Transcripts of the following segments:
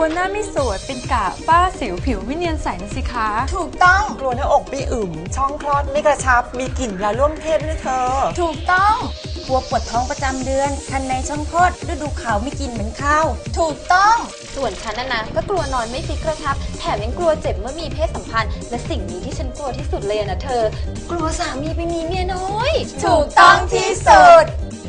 กลัวหน้าไม่สวยเป็นกะป้าสิวผิวไม่เนียนใสนะสิคะ ถูกต้องกลัวหน้าอกไม่อึมช่องคลอดไม่กระชับ มีกลิ่นยาร่วมเพศด้วยเธอ ถูกต้องกลัวปวดท้องประจำเดือน คันในช่องคลอดฤดูขาวไม่กินเหมือนข้าว ถูกต้อง ส่วนฉันนะนะก็กลัวนอนไม่ฟิกกระชับ แถมยังกลัวเจ็บเมื่อมีเพศสัมพันธ์ และสิ่งนี้ที่ฉันกลัวที่สุดเลยอะนะเธอ กลัวสามีไปมีเมียน้อย ถูกต้องที่สุด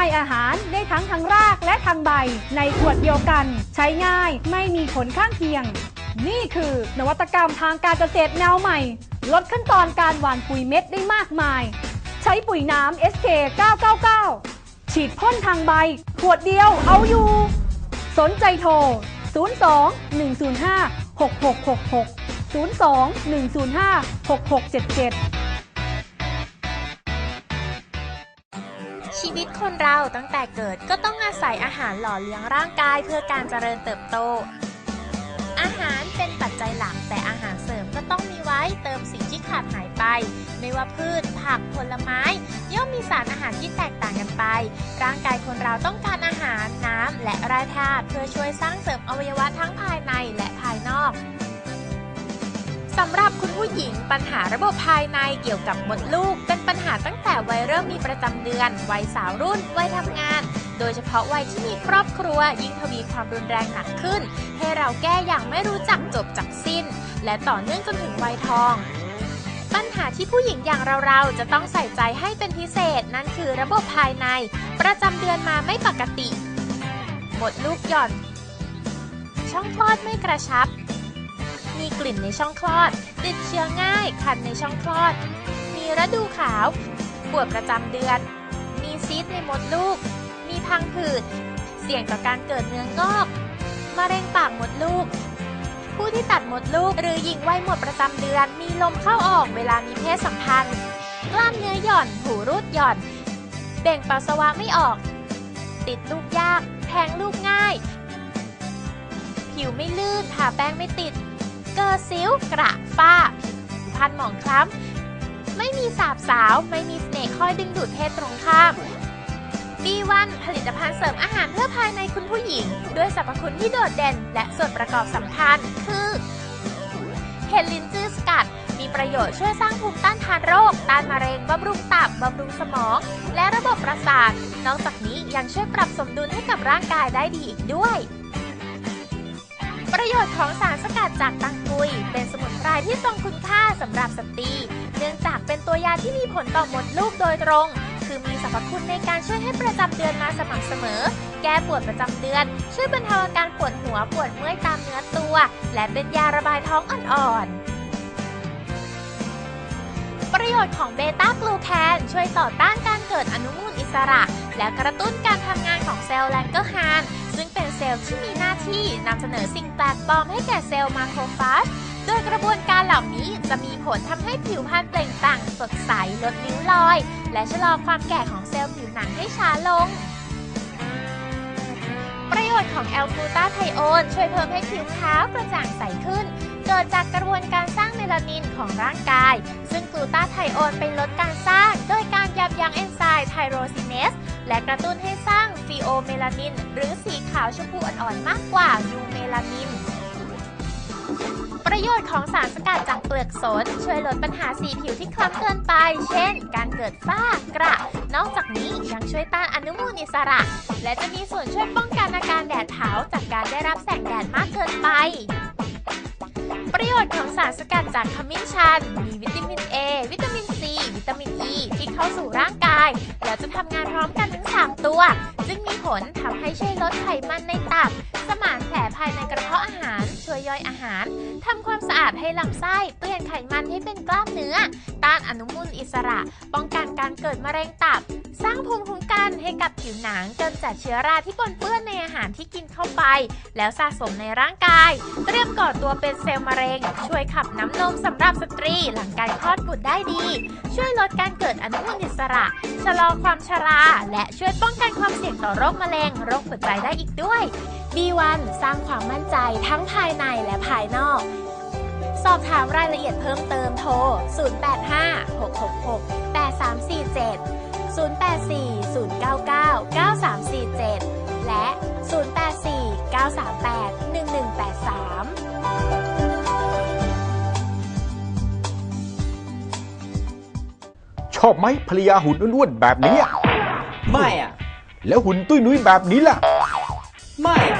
ให้อาหารได้ทั้งทางรากและทางใบ ในขวดเดียวกัน ใช้ง่ายไม่มีผลข้างเคียง นี่คือนวัตกรรมทางการเกษตรแนวใหม่ ลดขั้นตอนการหว่านปุ๋ยเม็ดได้มากมาย ใช้ปุ๋ยน้ำ SK 999 ฉีดพ่นทางใบ ขวดเดียวเอาอยู่ สนใจโทร 02 105 6666 02 105 6677 ชีวิตคนเราตั้งแต่เกิดก็ต้องอาศัยอาหารหล่อเลี้ยงร่างกายเพื่อการเจริญเติบโต อาหารเป็นปัจจัยหลักแต่อาหารเสริมก็ต้องมีไว้เติมสิ่งที่ขาดหายไป ไม่ว่าพืช ผักผลไม้ ย่อมมีสารอาหารที่แตกต่างกันไป ร่างกายคนเราต้องการอาหารน้ำและแร่ธาตุเพื่อช่วยสร้างเสริมอวัยวะทั้งภายใน หรับคุณผู้หญิง ปัญหาระบบภายในเกี่ยวกับมดลูก เป็นปัญหาตั้งแต่วัยเริ่มมีประจำเดือน วัยสาวรุ่น วัยทำงาน โดยเฉพาะวัยที่มีครอบครัว ยิ่งทวีความรุนแรงหนักขึ้น ให้เราแก้อย่างไม่รู้จักจบจากสิ้น และต่อเนื่องจนถึงวัยทองปัญหาที่ผู้หญิงอย่างเราๆ จะต้องใส่ใจให้เป็นพิเศษนั่นคือระบบภายใน ประจำเดือนมาไม่ปกติ หมดลูกหย่อน ช่องคลอดไม่กระชับ มีกลิ่นในช่องคลอด ติดเชื้อง่ายคันในช่องคลอด มีฤดูขาว ปวดประจำเดือน มีซีสในมดลูก มีพังผืด เสี่ยงต่อการเกิดเนื้องอกมะเร็งปากมดลูก ผู้ที่ตัดมดลูกหรือหญิงวัยหมดประจำเดือน มีลมเข้าออกเวลามีเพศสัมพันธ์ กล้ามเนื้อหย่อน หูรูดหย่อน เบ่งปัสสาวะไม่ออก ติดลูกยาก แทงลูกง่าย ผิวไม่ลื่นทาแป้งไม่ติด เกิดสิวกระฝ้าผิวพรรณหมองคล้ำ ไม่มีสาบสาว ไม่มีสเสน่ห์คอยดึงดูดเพศตรงข้าม B1 ผลิตภัณฑ์เสริมอาหารเพื่อภายในคุณผู้หญิง ด้วยสรรพคุณที่โดดเด่น และส่วนประกอบสำคัญคือเห็ดลิ้นจื้อสกัด มีประโยชน์ช่วยสร้างภูมิต้านทานโรค ต้านมะเร็ง บำรุงตับ บำรุงสมอง และระบบประสาท นอกจากนี้ยังช่วยปรับสมดุลให้กับร่างกายได้ดีอีกด้วย ประโยชน์ของสารสกัดจากตังกุย เป็นสมุนไพรที่ทรงคุณค่าสำหรับสตรี เนื่องจากเป็นตัวยาที่มีผลต่อมดลูกโดยตรง คือมีสรรพคุณในการช่วยให้ประจำเดือนมาสม่ำเสมอ แก้ปวดประจำเดือน ช่วยบรรเทาอาการปวดหัวปวดเมื่อยตามเนื้อตัว และเป็นยาระบายท้องอ่อนๆ ประโยชน์ของเบต้ากลูแคนช่วยต่อต้านการเกิดอนุมูลอิสระ และกระตุ้นการทำงานของเซลล์แลงเกอร์ฮาน เซลล์ที่มีหน้าที่นำเสนอสิ่งแปลกปลอมให้แก่เซลล์มาโครฟาจโดยกระบวนการเหล่านี้จะมีผลทำให้ผิวพรรณเปล่งปลั่งสดใสลดริ้วรอย และชะลอความแก่ของเซลล์ผิวหนังให้ช้าลง ประโยชน์ของแอลกลูตาไทโอนช่วยเพิ่มให้ผิวขาวกระจ่างใสขึ้น เกิดจากกระบวนการสร้างเมลานินของร่างกาย ซึ่งกลูตาไทโอนไปลดการสร้าง โดยการยับยั้งเอนไซม์ไทโรซินเนสและกระตุ้นให้สร้าง ฟีโอเมลานิน หรือสีขาวชมพูอ่อนๆมากกว่ายูเมลานิน ประโยชน์ของสารสกัดจากเปลือกสน ช่วยลดปัญหาสีผิวที่คล้ำเกินไป เช่น การเกิดฝ้ากระ นอกจากนี้ยังช่วยต้านอนุมูลอิสระ และจะมีส่วนช่วยป้องกันอาการแดดเผาจากการได้รับแสงแดดมากเกินไปประโยชน์ของสารสกัดจากขมิ้นชัน มีวิตามิน A วิตามิน C วิตามิน E ที่เข้าสู่ร่างกาย แล้วจะทำงานพร้อมกันถึง 3 ตัว จึง ผลทำให้ช่วยลดไขมันในตับ สมานแผลภายในกระเพาะอาหาร ช่วยย่อยอาหาร ทำความสะอาดให้ลำไส้ เปลี่ยนไขมันให้เป็นกล้ามเนื้อ ต้านอนุมูลอิสระ ป้องกันการเกิดมะเร็งตับ สร้างภูมิคุ้มกันให้กับผิวหนังกำจัดเชื้อราที่ปนเปื้อนในอาหารที่กินเข้าไป แล้วสะสมในร่างกาย เตรียมก่อตัวเป็นเซลล์มะเร็ง ช่วยขับน้ำนมสำหรับสตรีหลังการคลอดบุตรได้ดี ช่วยลดการเกิดอนุมูลอิสระ ชะลอความชรา และช่วยป้องกันความเสี่ยงต่อโรคมะเร็ง โรคหัวใจได้อีกด้วย B1 สร้างความมั่นใจทั้งภายในและภายนอก สอบถามรายละเอียดเพิ่มเติมโทร 085 666 8347 084 099 9347 และ 084 938 1183 ชอบไหมภรรยาหุ่นอ้วนๆแบบนี้อะไม่อะ แล้วหุ่นตุ้ยนุ้ยแบบนี้ล่ะ ไม่อะ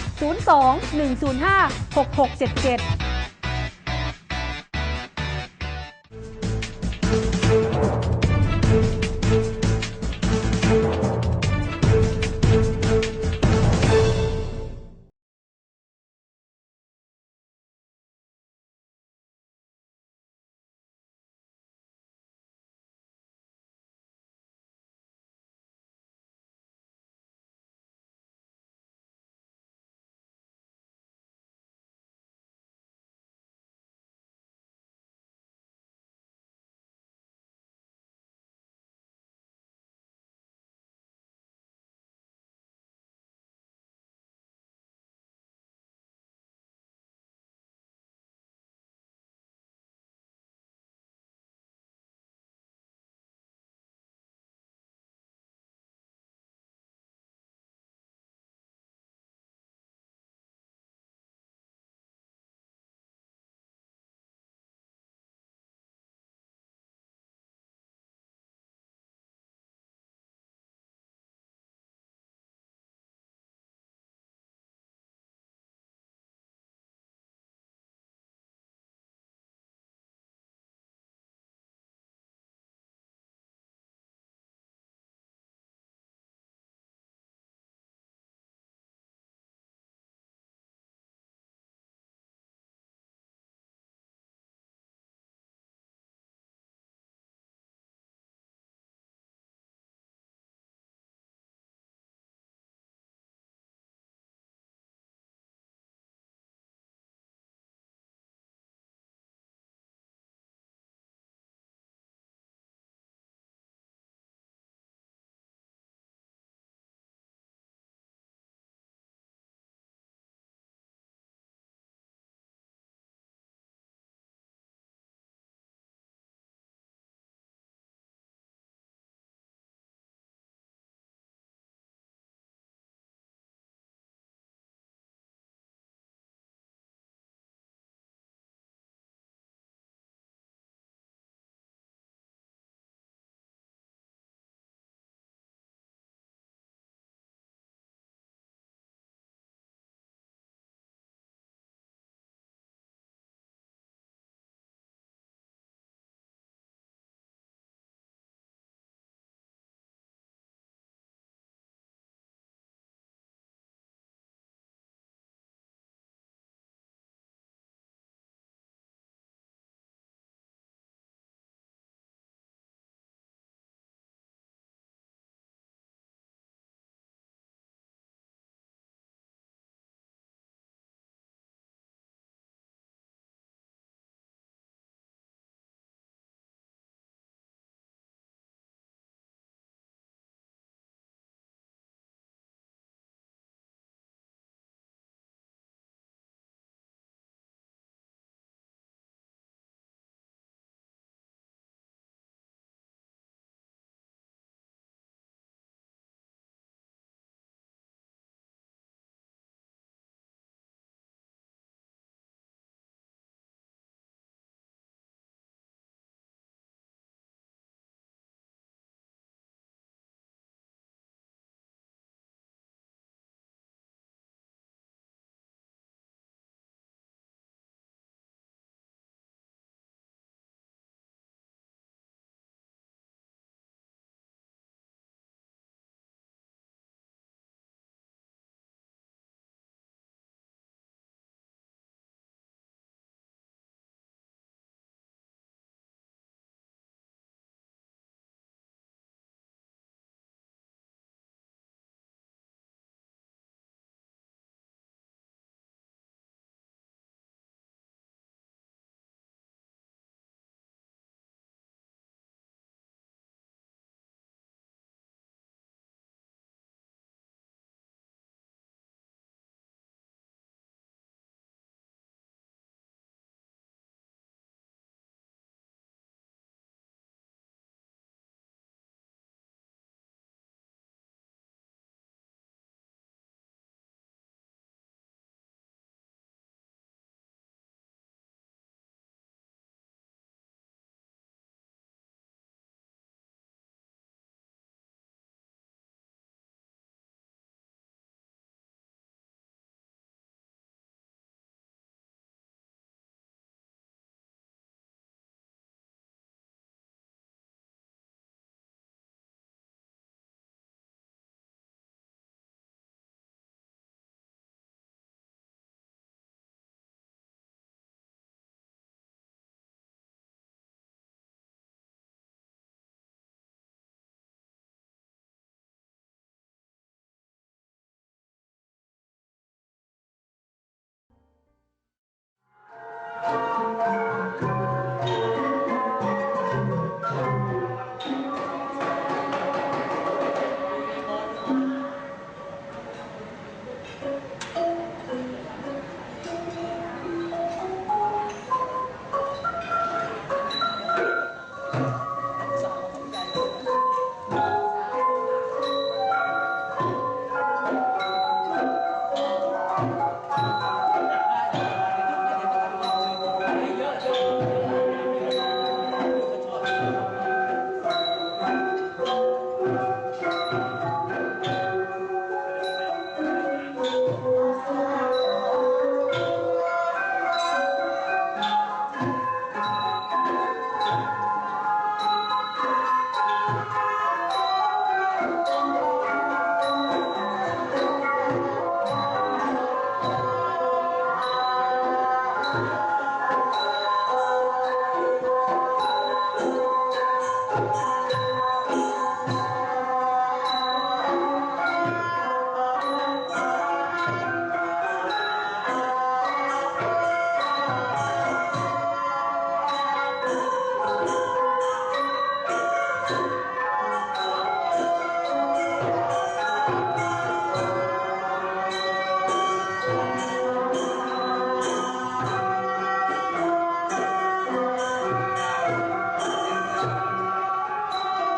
02 105 6677